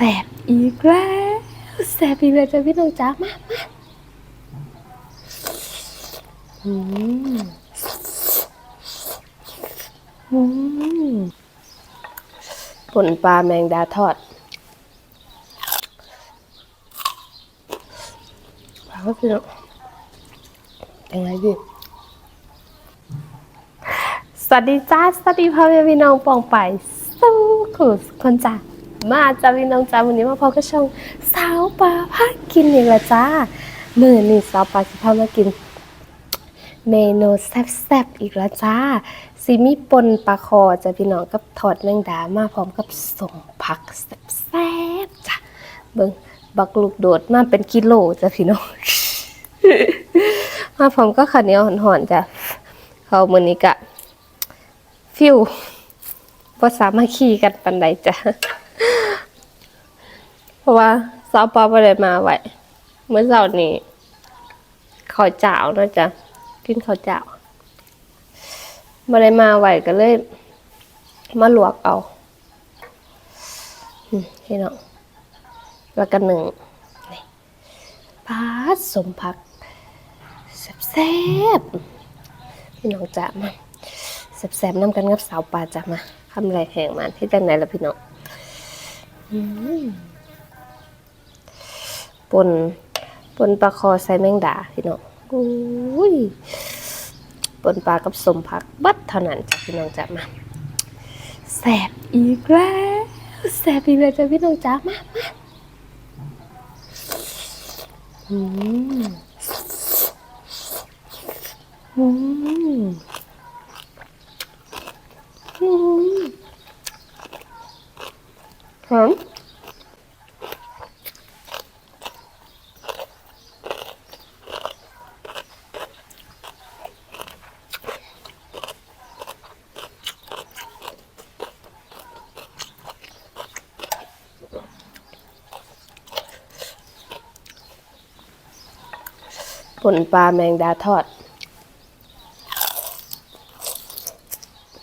แสบอีกแล้วแสบอีกแล้วจ้ะพี่น้องจ๋ามามาอืมอืมป่นปลาแมงดาทอดปลาก็คือยังไงดิสวัสดีจ้า สวัสดีพ่อแม่พี่น้องปองไปสู้ขุดคนจ้า มาจ้าพี่น้องจ้าวันนี้มาพบกับช่องสาวปลาพากินอีกแล้วจ้ามื่อนี้สาวปลาจะพามากิน เมนูแซ่บๆอีกแล้วจ้าซีมีปนปลาคอจ้ะพี่น้องกับทอดแมงดามาพร้อมกับส่งผักแซ่บๆจ้ะเบิ่งบักลูกโดดมาเป็นกิโลจ้ะพี่น้องมาพร้อมก็ข้าวเหนียวหอนๆจ้ะเขาวมื้อนี้กะ ฟิวบ่สามารถขี่กันปันใดจ้ะ ราะว่าเสาวปอบ่ได้มาไว้เมื่อเช้านี้ข้าวเจ้าเนาะจ้ะกินข้าวเจ้าบ่ได้มาไว้ก็เลย มาลวกเอาพี่น้องแล้วก็หนึ่งนี่ปลาสมผักแซ่บๆพี่น้องจ๋ามาแสบๆน้ำกันกับสาวปลาจะมาทำอะไรแข่งมันที่จังไหนล่ะพี่น้อง อืม ปนปนปลาคอใส่แมงดาพี่น้องอุ้ยปนปลากับสมผักบัดเท่านั้นจ้ะพี่น้องจ้ะมาแสบอีกแล้วแสบอีกแล้วจ้ะพี่น้องจ้ะมามาอืมอืม อืมหอม ผลปลาแมงดาทอด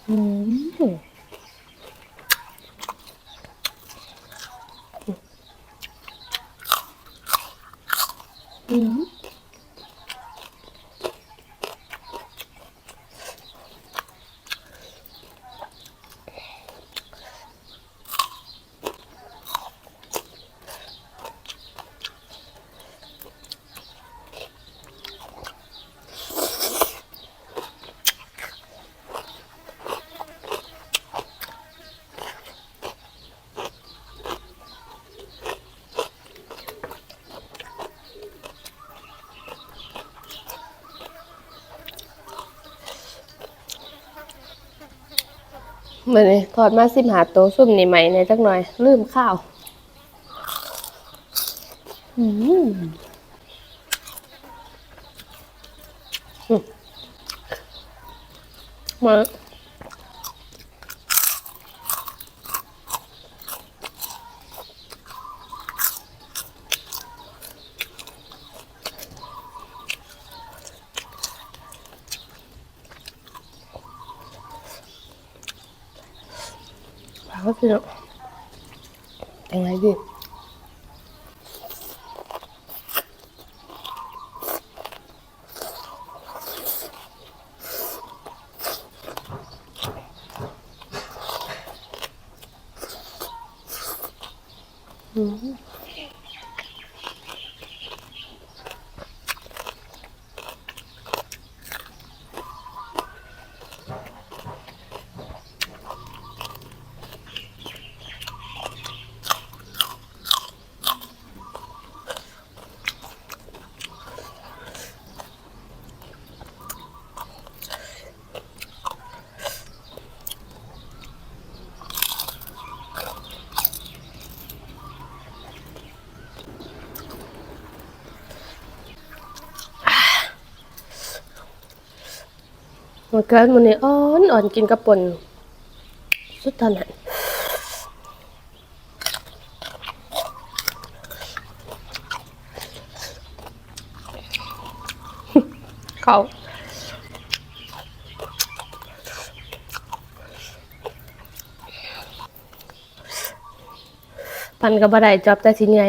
อืม อืม มื่อนี้ถอดมาสิบหาโตซุ่มนี่ใหม่ในจักหน่อย ลืมข้าว อืมอืมมา ปลาก็คือยังไงดีอืม มันเกิดมันนี่อ่อนอ่อนกินกระปนสุดเท่านั้นเขาปพันก็บ่ได้จอบแต่สิไง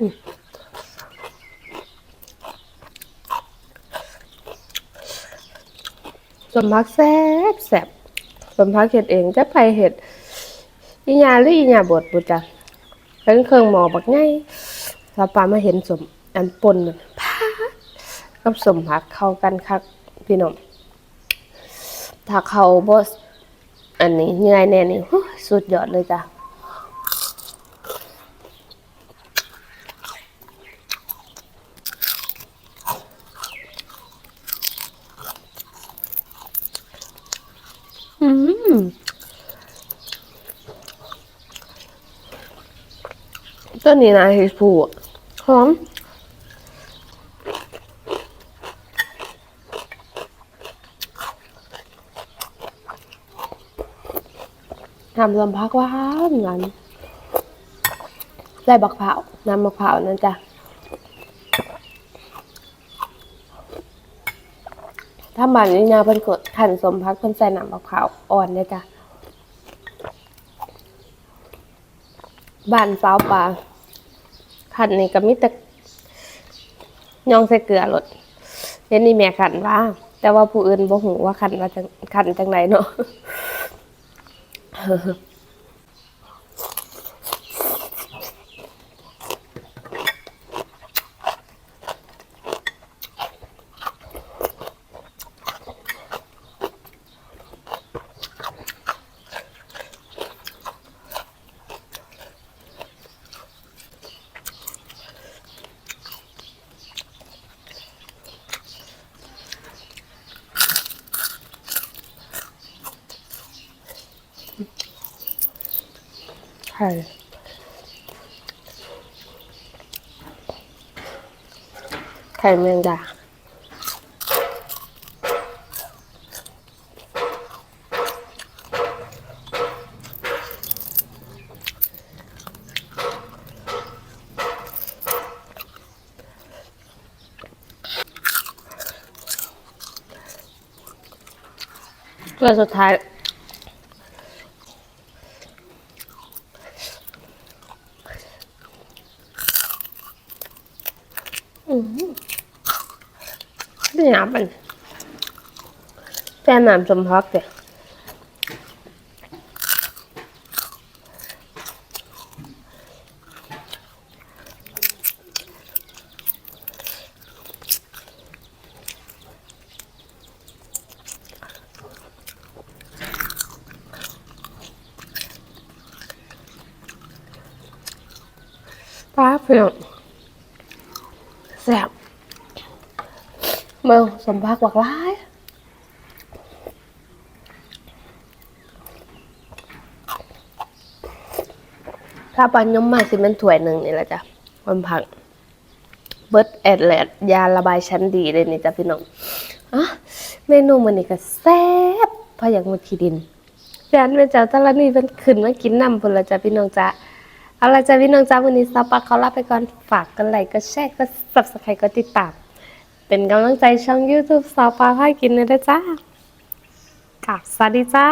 สมพักแซ่บแซ่บสมพักเห็ดเองจะไปเห็ดอีหยาหรืออีหยาบดบุจ้ะเป็นเครื่องหมอบักไงเราปามาเห็นสมอันปนมันพากับสมพักเข้ากันคักพี่น้องถ้าเขาบสอันนี้เหนื่อยแน่นี่สุดยอดเลยจ้ะ อืมตัวนี้นะเห็ดผูอะหอมทำลำพักหวานหวานใส่บักเผาวน้ำมะพร้าวนั่นจ้ะ ถ้าบานนี้นาเพิ่นกดขันสมพักเพิ่นใส่น้ำมะพร้าวอ่อนเลยจ้ะบ้านสาวปลาขันนี่ก็มีแต่ยองใส่เกลือรดเห็นนี่แม่ขันว่า แต่ว่าผู้อื่นบ่หูว่าขันว่าจังขันจังไหนเนาะ ไข่ไข่แมงดาตัวสุดท้าย นี่น้ำมันแค่น้ำสมพักเดียป้าเพื่อนแซ่บ มึงสมพักบักร้ายถ้าปันยมมาสิเป็นถ้วยหนึ่งนี่แหละจ้ะวันพัก เบิร์ดแอดแลดยาระบายชั้นดีเลยนี่จ้ะพี่น้องอะเมนูมันนี่ก็แซ่บพะอย่างมุทีดินแฟนเป็นเจ้าตะละนี่เป็นขึ้นมากินน้ำพุ่นละจ้ะพี่น้องจ้ะเอาละจ้ะพี่น้องจ้ะวันนี้ซาปาเขาลาไปก่อนฝากกันไลค์ก็แชร์ก็สับสไครก็ติดตาม เป็นกำลังใจช่อง YouTube สาวปลาพากินเลยนะจ้ากับสวัสดีจ้า